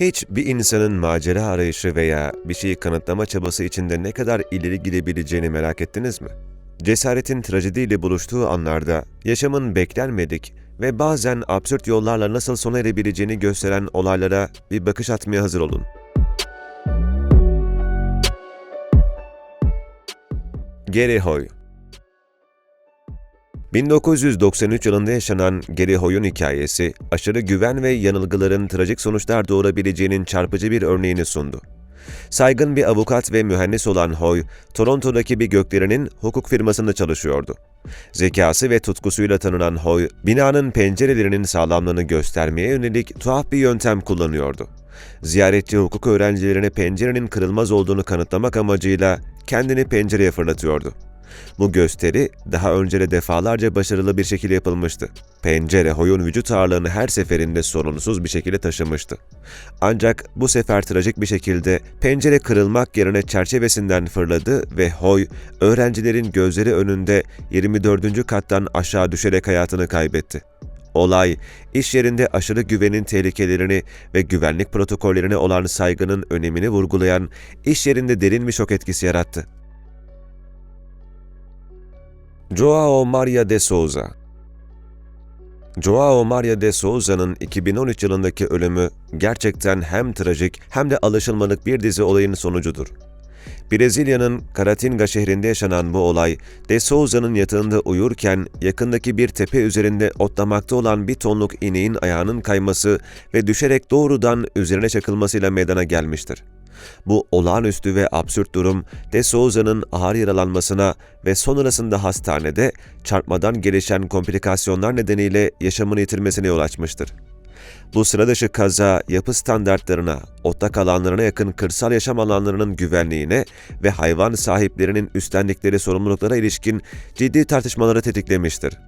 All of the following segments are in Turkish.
Hiç bir insanın macera arayışı veya bir şeyi kanıtlama çabası içinde ne kadar ileri gidebileceğini merak ettiniz mi? Cesaretin trajediyle buluştuğu anlarda yaşamın beklenmedik ve bazen absürt yollarla nasıl sona erebileceğini gösteren olaylara bir bakış atmaya hazır olun. Gary Hoy 1993 yılında yaşanan Gary Hoy'un hikayesi, aşırı güven ve yanılgıların trajik sonuçlar doğurabileceğinin çarpıcı bir örneğini sundu. Saygın bir avukat ve mühendis olan Hoy, Toronto'daki bir göklerinin hukuk firmasında çalışıyordu. Zekası ve tutkusuyla tanınan Hoy, binanın pencerelerinin sağlamlığını göstermeye yönelik tuhaf bir yöntem kullanıyordu. Ziyaretçi hukuk öğrencilerine pencerenin kırılmaz olduğunu kanıtlamak amacıyla kendini pencereye fırlatıyordu. Bu gösteri daha önce de defalarca başarılı bir şekilde yapılmıştı. Pencere Hoy'un vücut ağırlığını her seferinde sorunsuz bir şekilde taşımıştı. Ancak bu sefer trajik bir şekilde pencere kırılmak yerine çerçevesinden fırladı ve Hoy, öğrencilerin gözleri önünde 24. kattan aşağı düşerek hayatını kaybetti. Olay, iş yerinde aşırı güvenin tehlikelerini ve güvenlik protokollerine olan saygının önemini vurgulayan, iş yerinde derin bir şok etkisi yarattı. Joao Maria de Souza Joao Maria de Souza'nın 2013 yılındaki ölümü gerçekten hem trajik hem de alışılmadık bir dizi olayın sonucudur. Brezilya'nın Caratinga şehrinde yaşanan bu olay, De Souza'nın yatağında uyurken yakındaki bir tepe üzerinde otlamakta olan bir tonluk ineğin ayağının kayması ve düşerek doğrudan üzerine çakılmasıyla meydana gelmiştir. Bu olağanüstü ve absürt durum De Souza'nın ağır yaralanmasına ve sonrasında hastanede çarpmadan gelişen komplikasyonlar nedeniyle yaşamını yitirmesine yol açmıştır. Bu sıra dışı kaza yapı standartlarına, otlak alanlarına yakın kırsal yaşam alanlarının güvenliğine ve hayvan sahiplerinin üstlendikleri sorumluluklara ilişkin ciddi tartışmaları tetiklemiştir.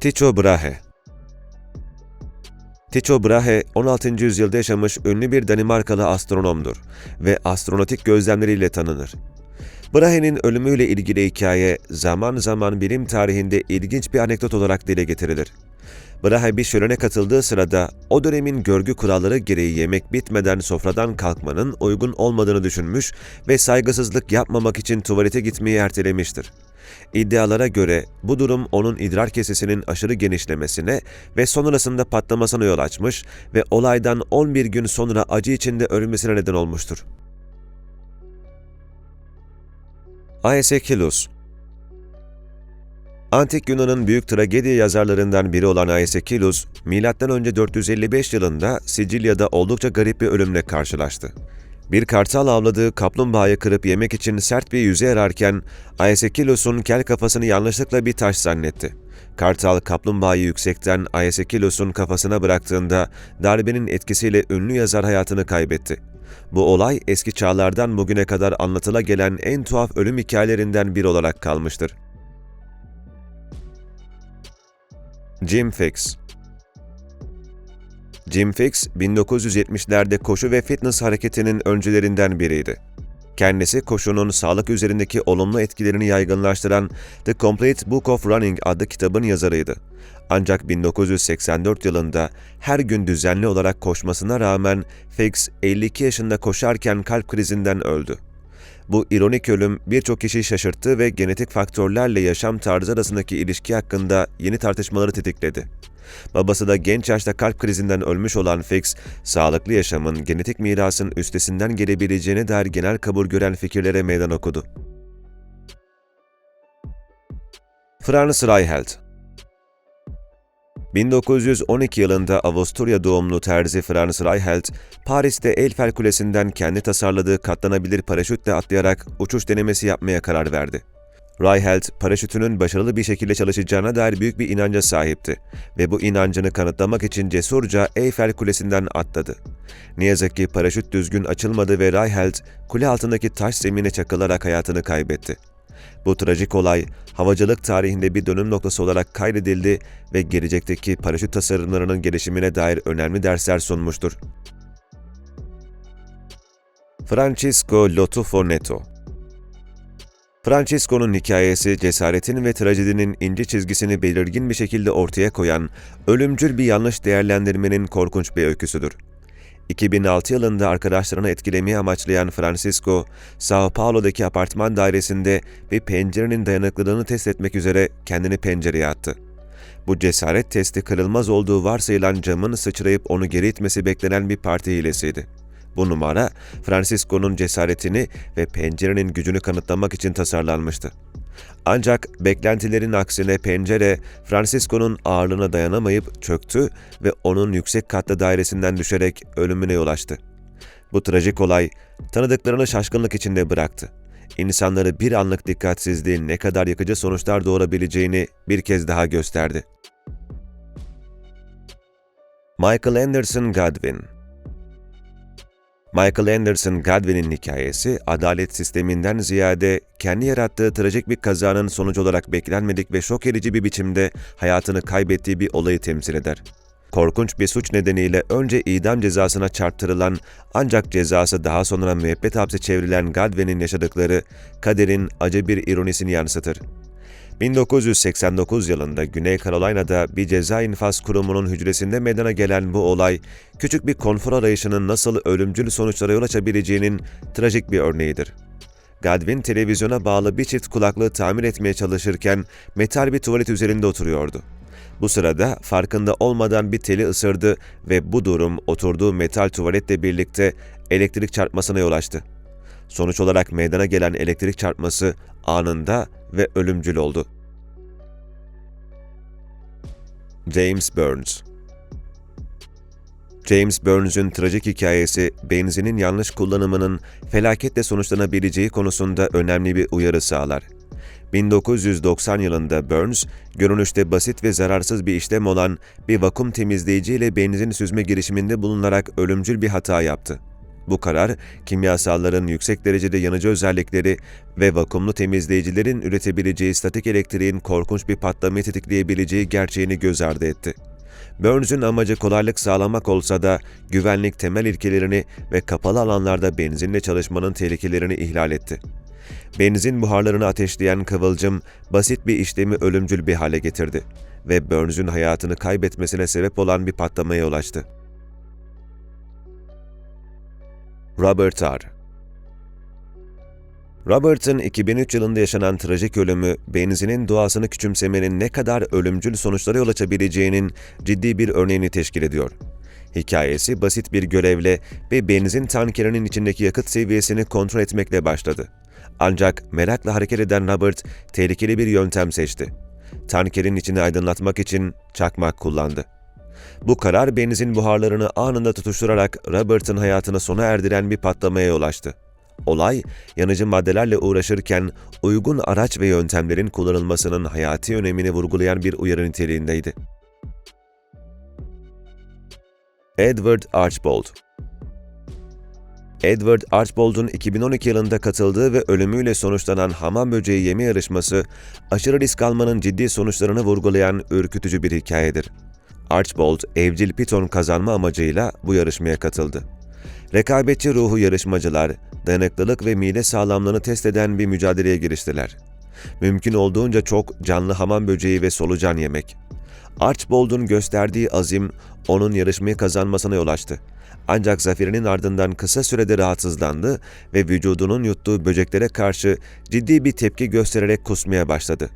Tycho Brahe Tycho Brahe, 16. yüzyılda yaşamış ünlü bir Danimarkalı astronomdur ve astronotik gözlemleriyle tanınır. Brahe'nin ölümüyle ilgili hikaye zaman zaman bilim tarihinde ilginç bir anekdot olarak dile getirilir. Brahe bir şölene katıldığı sırada o dönemin görgü kuralları gereği yemek bitmeden sofradan kalkmanın uygun olmadığını düşünmüş ve saygısızlık yapmamak için tuvalete gitmeyi ertelemiştir. İddialara göre bu durum onun idrar kesesinin aşırı genişlemesine ve sonrasında patlamasına yol açmış ve olaydan 11 gün sonra acı içinde ölmesine neden olmuştur. Aeschylus Antik Yunan'ın büyük tragedi yazarlarından biri olan Aeschylus, M.Ö. 455 yılında Sicilya'da oldukça garip bir ölümle karşılaştı. Bir kartal avladığı kaplumbağayı kırıp yemek için sert bir yüzey ararken Aeschylus'un kel kafasını yanlışlıkla bir taş zannetti. Kartal kaplumbağayı yüksekten Aeschylus'un kafasına bıraktığında darbenin etkisiyle ünlü yazar hayatını kaybetti. Bu olay eski çağlardan bugüne kadar anlatıla gelen en tuhaf ölüm hikayelerinden biri olarak kalmıştır. Jim Fix Jim Fix, 1970'lerde koşu ve fitness hareketinin öncülerinden biriydi. Kendisi koşunun sağlık üzerindeki olumlu etkilerini yaygınlaştıran The Complete Book of Running adlı kitabın yazarıydı. Ancak 1984 yılında her gün düzenli olarak koşmasına rağmen Fix 52 yaşında koşarken kalp krizinden öldü. Bu ironik ölüm birçok kişiyi şaşırttı ve genetik faktörlerle yaşam tarzı arasındaki ilişki hakkında yeni tartışmaları tetikledi. Babası da genç yaşta kalp krizinden ölmüş olan Fix, sağlıklı yaşamın genetik mirasın üstesinden gelebileceğine dair genel kabul gören fikirlere meydan okudu. Franz Reichelt 1912 yılında Avusturya doğumlu terzi Franz Reichelt, Paris'te Eiffel Kulesi'nden kendi tasarladığı katlanabilir paraşütle atlayarak uçuş denemesi yapmaya karar verdi. Reichelt, paraşütünün başarılı bir şekilde çalışacağına dair büyük bir inanca sahipti ve bu inancını kanıtlamak için cesurca Eiffel Kulesi'nden atladı. Ne yazık ki paraşüt düzgün açılmadı ve Reichelt, kule altındaki taş zemine çakılarak hayatını kaybetti. Bu trajik olay, havacılık tarihinde bir dönüm noktası olarak kaydedildi ve gelecekteki paraşüt tasarımlarının gelişimine dair önemli dersler sunmuştur. Francisco Lotufo Neto Francisco'nun hikayesi cesaretin ve trajedinin ince çizgisini belirgin bir şekilde ortaya koyan, ölümcül bir yanlış değerlendirmenin korkunç bir öyküsüdür. 2006 yılında arkadaşlarını etkilemeyi amaçlayan Francisco, Sao Paulo'daki apartman dairesinde bir pencerenin dayanıklılığını test etmek üzere kendini pencereye attı. Bu cesaret testi kırılmaz olduğu varsayılan camın sıçrayıp onu geri itmesi beklenen bir parti hilesiydi. Bu numara, Francisco'nun cesaretini ve pencerenin gücünü kanıtlamak için tasarlanmıştı. Ancak beklentilerin aksine pencere, Francisco'nun ağırlığına dayanamayıp çöktü ve onun yüksek katlı dairesinden düşerek ölümüne yol açtı. Bu trajik olay, tanıdıklarını şaşkınlık içinde bıraktı. İnsanları bir anlık dikkatsizliğin ne kadar yıkıcı sonuçlar doğurabileceğini bir kez daha gösterdi. Michael Anderson Godwin Michael Anderson Godwin'in hikayesi, adalet sisteminden ziyade kendi yarattığı trajik bir kazanın sonucu olarak beklenmedik ve şok edici bir biçimde hayatını kaybettiği bir olayı temsil eder. Korkunç bir suç nedeniyle önce idam cezasına çarptırılan ancak cezası daha sonra müebbet hapse çevrilen Godwin'in yaşadıkları kaderin acı bir ironisini yansıtır. 1989 yılında Güney Carolina'da bir ceza infaz kurumunun hücresinde meydana gelen bu olay, küçük bir konfor arayışının nasıl ölümcül sonuçlara yol açabileceğinin trajik bir örneğidir. Godwin televizyona bağlı bir çift kulaklığı tamir etmeye çalışırken metal bir tuvalet üzerinde oturuyordu. Bu sırada farkında olmadan bir teli ısırdı ve bu durum oturduğu metal tuvaletle birlikte elektrik çarpmasına yol açtı. Sonuç olarak meydana gelen elektrik çarpması anında ve ölümcül oldu. James Burns James Burns'ün trajik hikayesi, benzinin yanlış kullanımının felaketle sonuçlanabileceği konusunda önemli bir uyarı sağlar. 1990 yılında Burns, görünüşte basit ve zararsız bir işlem olan bir vakum temizleyici ile benzin süzme girişiminde bulunarak ölümcül bir hata yaptı. Bu karar, kimyasalların yüksek derecede yanıcı özellikleri ve vakumlu temizleyicilerin üretebileceği statik elektriğin korkunç bir patlamayı tetikleyebileceği gerçeğini göz ardı etti. Burns'ün amacı kolaylık sağlamak olsa da güvenlik temel ilkelerini ve kapalı alanlarda benzinle çalışmanın tehlikelerini ihlal etti. Benzin buharlarını ateşleyen kıvılcım basit bir işlemi ölümcül bir hale getirdi ve Burns'ün hayatını kaybetmesine sebep olan bir patlamaya ulaştı. Robert R. Robert'ın 2003 yılında yaşanan trajik ölümü, benzinin doğasını küçümsemenin ne kadar ölümcül sonuçlara yol açabileceğinin ciddi bir örneğini teşkil ediyor. Hikayesi basit bir görevle ve benzin tankerinin içindeki yakıt seviyesini kontrol etmekle başladı. Ancak merakla hareket eden Robert tehlikeli bir yöntem seçti. Tankerin içini aydınlatmak için çakmak kullandı. Bu karar benzin buharlarını anında tutuşturarak Robert'ın hayatını sona erdiren bir patlamaya yol açtı. Olay, yanıcı maddelerle uğraşırken uygun araç ve yöntemlerin kullanılmasının hayati önemini vurgulayan bir uyarı niteliğindeydi. Edward Archbold Edward Archbold'un 2012 yılında katıldığı ve ölümüyle sonuçlanan hamam böceği yeme yarışması, aşırı risk almanın ciddi sonuçlarını vurgulayan ürkütücü bir hikayedir. Archbold, evcil piton kazanma amacıyla bu yarışmaya katıldı. Rekabetçi ruhu yarışmacılar, dayanıklılık ve mide sağlamlığını test eden bir mücadeleye giriştiler. Mümkün olduğunca çok canlı hamam böceği ve solucan yemek. Archbold'un gösterdiği azim, onun yarışmayı kazanmasına yol açtı. Ancak zaferinin ardından kısa sürede rahatsızlandı ve vücudunun yuttuğu böceklere karşı ciddi bir tepki göstererek kusmaya başladı.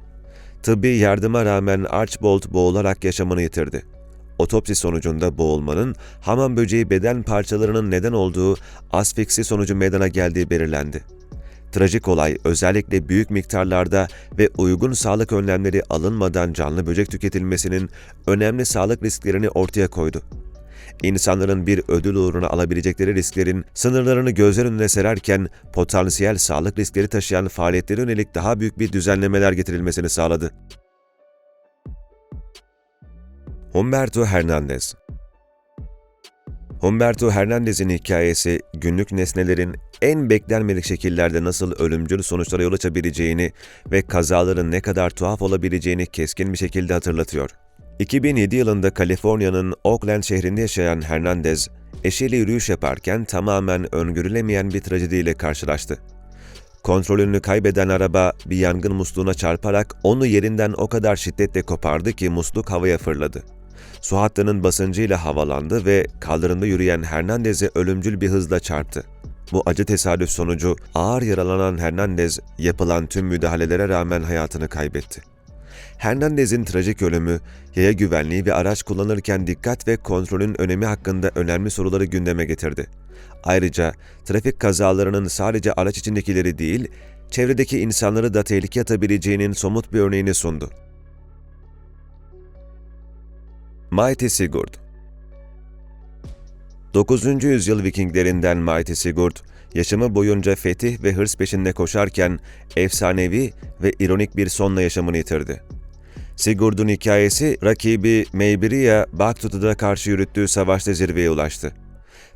Tıbbi yardıma rağmen Archbold boğularak yaşamını yitirdi. Otopsi sonucunda boğulmanın hamam böceği beden parçalarının neden olduğu asfiksi sonucu meydana geldiği belirlendi. Trajik olay özellikle büyük miktarlarda ve uygun sağlık önlemleri alınmadan canlı böcek tüketilmesinin önemli sağlık risklerini ortaya koydu. İnsanların bir ödül uğruna alabilecekleri risklerin sınırlarını gözler önüne sererken potansiyel sağlık riskleri taşıyan faaliyetlere yönelik daha büyük bir düzenlemeler getirilmesini sağladı. Humberto Hernandez Humberto Hernandez'in hikayesi, günlük nesnelerin en beklenmedik şekillerde nasıl ölümcül sonuçlara yol açabileceğini ve kazaların ne kadar tuhaf olabileceğini keskin bir şekilde hatırlatıyor. 2007 yılında Kaliforniya'nın Oakland şehrinde yaşayan Hernandez, eşiyle yürüyüş yaparken tamamen öngörülemeyen bir trajediyle karşılaştı. Kontrolünü kaybeden araba bir yangın musluğuna çarparak onu yerinden o kadar şiddetle kopardı ki musluk havaya fırladı. Su hattının basıncıyla havalandı ve kaldırımda yürüyen Hernandez'e ölümcül bir hızla çarptı. Bu acı tesadüf sonucu ağır yaralanan Hernandez yapılan tüm müdahalelere rağmen hayatını kaybetti. Hernandez'in trajik ölümü, yaya güvenliği ve araç kullanırken dikkat ve kontrolün önemi hakkında önemli soruları gündeme getirdi. Ayrıca trafik kazalarının sadece araç içindekileri değil, çevredeki insanları da tehlikeye atabileceğinin somut bir örneğini sundu. Mighty Sigurd 9. yüzyıl Vikinglerinden Mighty Sigurd, yaşamı boyunca fetih ve hırs peşinde koşarken efsanevi ve ironik bir sonla yaşamını yitirdi. Sigurd'un hikayesi rakibi Meibriya Baktutu'da karşı yürüttüğü savaşta zirveye ulaştı.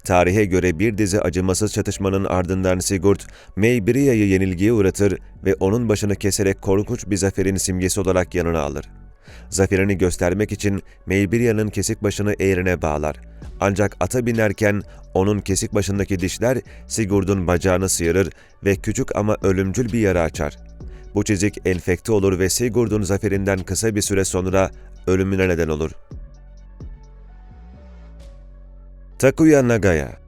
Tarihe göre bir dizi acımasız çatışmanın ardından Sigurd, Meibriya'yı yenilgiye uğratır ve onun başını keserek korkunç bir zaferin simgesi olarak yanına alır. Zaferini göstermek için Meibriya'nın kesik başını eğrine bağlar. Ancak ata binerken onun kesik başındaki dişler Sigurd'un bacağını sıyırır ve küçük ama ölümcül bir yara açar. Bu çizik enfekte olur ve Sigurd'un zaferinden kısa bir süre sonra ölümüne neden olur. Takuya Nagaya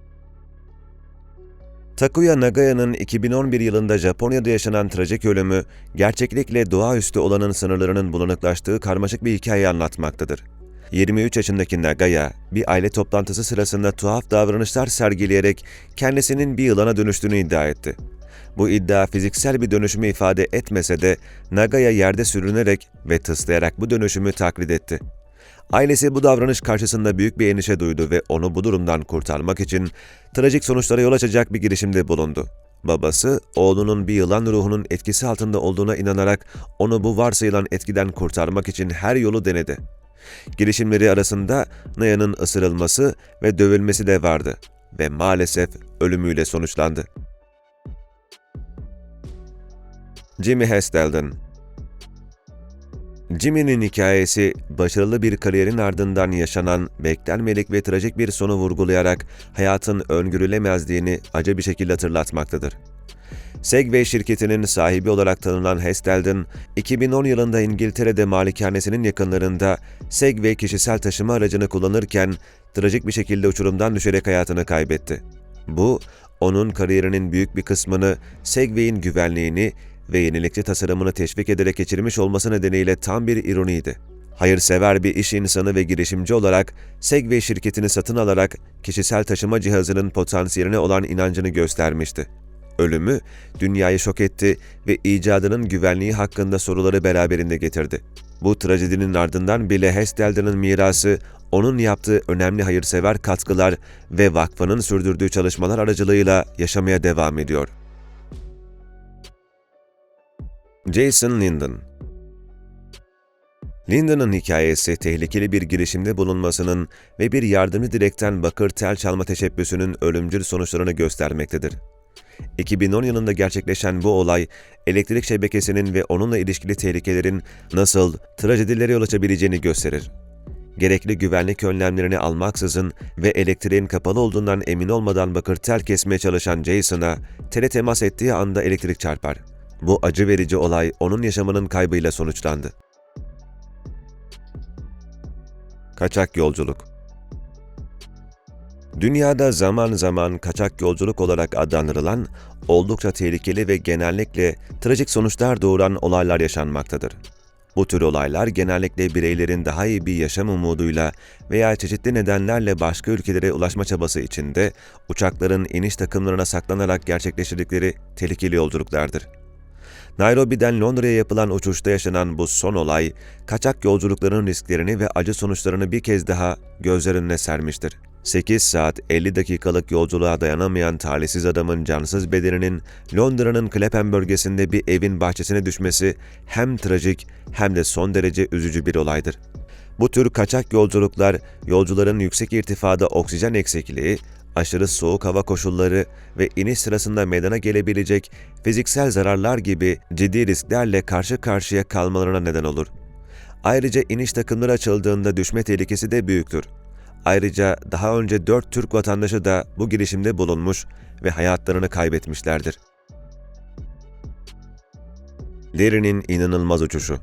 Takuya Nagaya'nın 2011 yılında Japonya'da yaşanan trajik ölümü, gerçeklikle doğaüstü olanın sınırlarının bulanıklaştığı karmaşık bir hikaye anlatmaktadır. 23 yaşındaki Nagaya, bir aile toplantısı sırasında tuhaf davranışlar sergileyerek kendisinin bir yılana dönüştüğünü iddia etti. Bu iddia fiziksel bir dönüşümü ifade etmese de Nagaya yerde sürünerek ve tıslayarak bu dönüşümü taklit etti. Ailesi bu davranış karşısında büyük bir endişe duydu ve onu bu durumdan kurtarmak için trajik sonuçlara yol açacak bir girişimde bulundu. Babası, oğlunun bir yılan ruhunun etkisi altında olduğuna inanarak onu bu varsayılan etkiden kurtarmak için her yolu denedi. Girişimleri arasında Naya'nın ısırılması ve dövülmesi de vardı ve maalesef ölümüyle sonuçlandı. Jimmy Hestelden Jimmy'nin hikayesi, başarılı bir kariyerin ardından yaşanan beklenmedik ve trajik bir sonu vurgulayarak hayatın öngörülemezliğini acı bir şekilde hatırlatmaktadır. Segway şirketinin sahibi olarak tanınan Hestelden, 2010 yılında İngiltere'de malikanesinin yakınlarında Segway kişisel taşıma aracını kullanırken trajik bir şekilde uçurumdan düşerek hayatını kaybetti. Bu, onun kariyerinin büyük bir kısmını Segway'in güvenliğini ve yenilikçi tasarımını teşvik ederek geçirmiş olması nedeniyle tam bir ironiydi. Hayırsever bir iş insanı ve girişimci olarak Segway şirketini satın alarak kişisel taşıma cihazının potansiyeline olan inancını göstermişti. Ölümü dünyayı şok etti ve icadının güvenliği hakkında soruları beraberinde getirdi. Bu trajedinin ardından bile Hestelden'ın mirası, onun yaptığı önemli hayırsever katkılar ve vakfının sürdürdüğü çalışmalar aracılığıyla yaşamaya devam ediyor. Jason Linden Linden'ın hikayesi tehlikeli bir girişimde bulunmasının ve bir yardımcı direkten bakır tel çalma teşebbüsünün ölümcül sonuçlarını göstermektedir. 2010 yılında gerçekleşen bu olay, elektrik şebekesinin ve onunla ilişkili tehlikelerin nasıl trajedilere yol açabileceğini gösterir. Gerekli güvenlik önlemlerini almaksızın ve elektriğin kapalı olduğundan emin olmadan bakır tel kesmeye çalışan Jason'a tele temas ettiği anda elektrik çarpar. Bu acı verici olay onun yaşamının kaybıyla sonuçlandı. Kaçak yolculuk Dünyada zaman zaman kaçak yolculuk olarak adlandırılan, oldukça tehlikeli ve genellikle trajik sonuçlar doğuran olaylar yaşanmaktadır. Bu tür olaylar genellikle bireylerin daha iyi bir yaşam umuduyla veya çeşitli nedenlerle başka ülkelere ulaşma çabası içinde uçakların iniş takımlarına saklanarak gerçekleştirdikleri tehlikeli yolculuklardır. Nairobi'den Londra'ya yapılan uçuşta yaşanan bu son olay, kaçak yolculukların risklerini ve acı sonuçlarını bir kez daha gözler önüne sermiştir. 8 saat 50 dakikalık yolculuğa dayanamayan talihsiz adamın cansız bedeninin Londra'nın Clapham bölgesinde bir evin bahçesine düşmesi hem trajik hem de son derece üzücü bir olaydır. Bu tür kaçak yolculuklar, yolcuların yüksek irtifada oksijen eksikliği, aşırı soğuk hava koşulları ve iniş sırasında meydana gelebilecek fiziksel zararlar gibi ciddi risklerle karşı karşıya kalmalarına neden olur. Ayrıca iniş takımları açıldığında düşme tehlikesi de büyüktür. Ayrıca daha önce 4 Türk vatandaşı da bu girişimde bulunmuş ve hayatlarını kaybetmişlerdir. Larry'nin inanılmaz uçuşu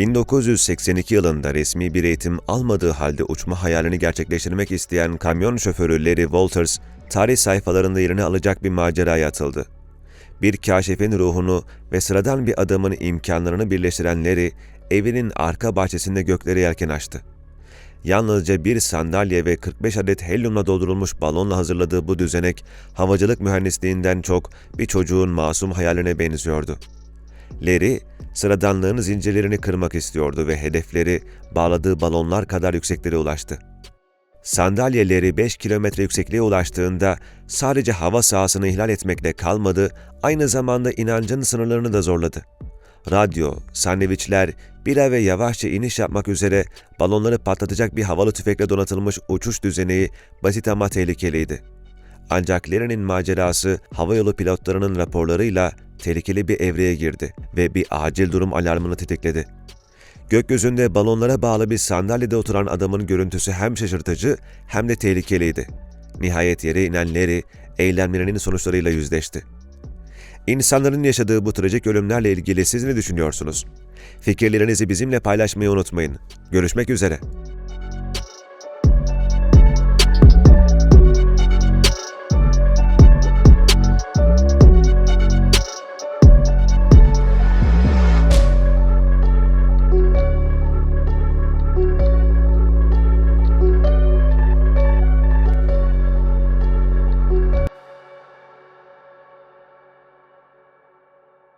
1982 yılında resmi bir eğitim almadığı halde uçma hayalini gerçekleştirmek isteyen kamyon şoförü Larry Walters, tarih sayfalarında yerini alacak bir maceraya atıldı. Bir kaşifin ruhunu ve sıradan bir adamın imkanlarını birleştiren Larry, evinin arka bahçesinde göklere yelken açtı. Yalnızca bir sandalye ve 45 adet helyumla doldurulmuş balonla hazırladığı bu düzenek, havacılık mühendisliğinden çok bir çocuğun masum hayaline benziyordu. Larry, sıradanlığın zincirlerini kırmak istiyordu ve hedefleri bağladığı balonlar kadar yükseklere ulaştı. Sandalyeleri 5 kilometre yüksekliğe ulaştığında sadece hava sahasını ihlal etmekle kalmadı, aynı zamanda inancın sınırlarını da zorladı. Radyo, sandviçler, bira ve yavaşça iniş yapmak üzere balonları patlatacak bir havalı tüfekle donatılmış uçuş düzeneği basit ama tehlikeliydi. Ancak Larry'nin macerası havayolu pilotlarının raporlarıyla tehlikeli bir evreye girdi ve bir acil durum alarmını tetikledi. Gökyüzünde balonlara bağlı bir sandalyede oturan adamın görüntüsü hem şaşırtıcı hem de tehlikeliydi. Nihayet yere inen Larry, eylemlerinin sonuçlarıyla yüzleşti. İnsanların yaşadığı bu trajik ölümlerle ilgili siz ne düşünüyorsunuz? Fikirlerinizi bizimle paylaşmayı unutmayın. Görüşmek üzere.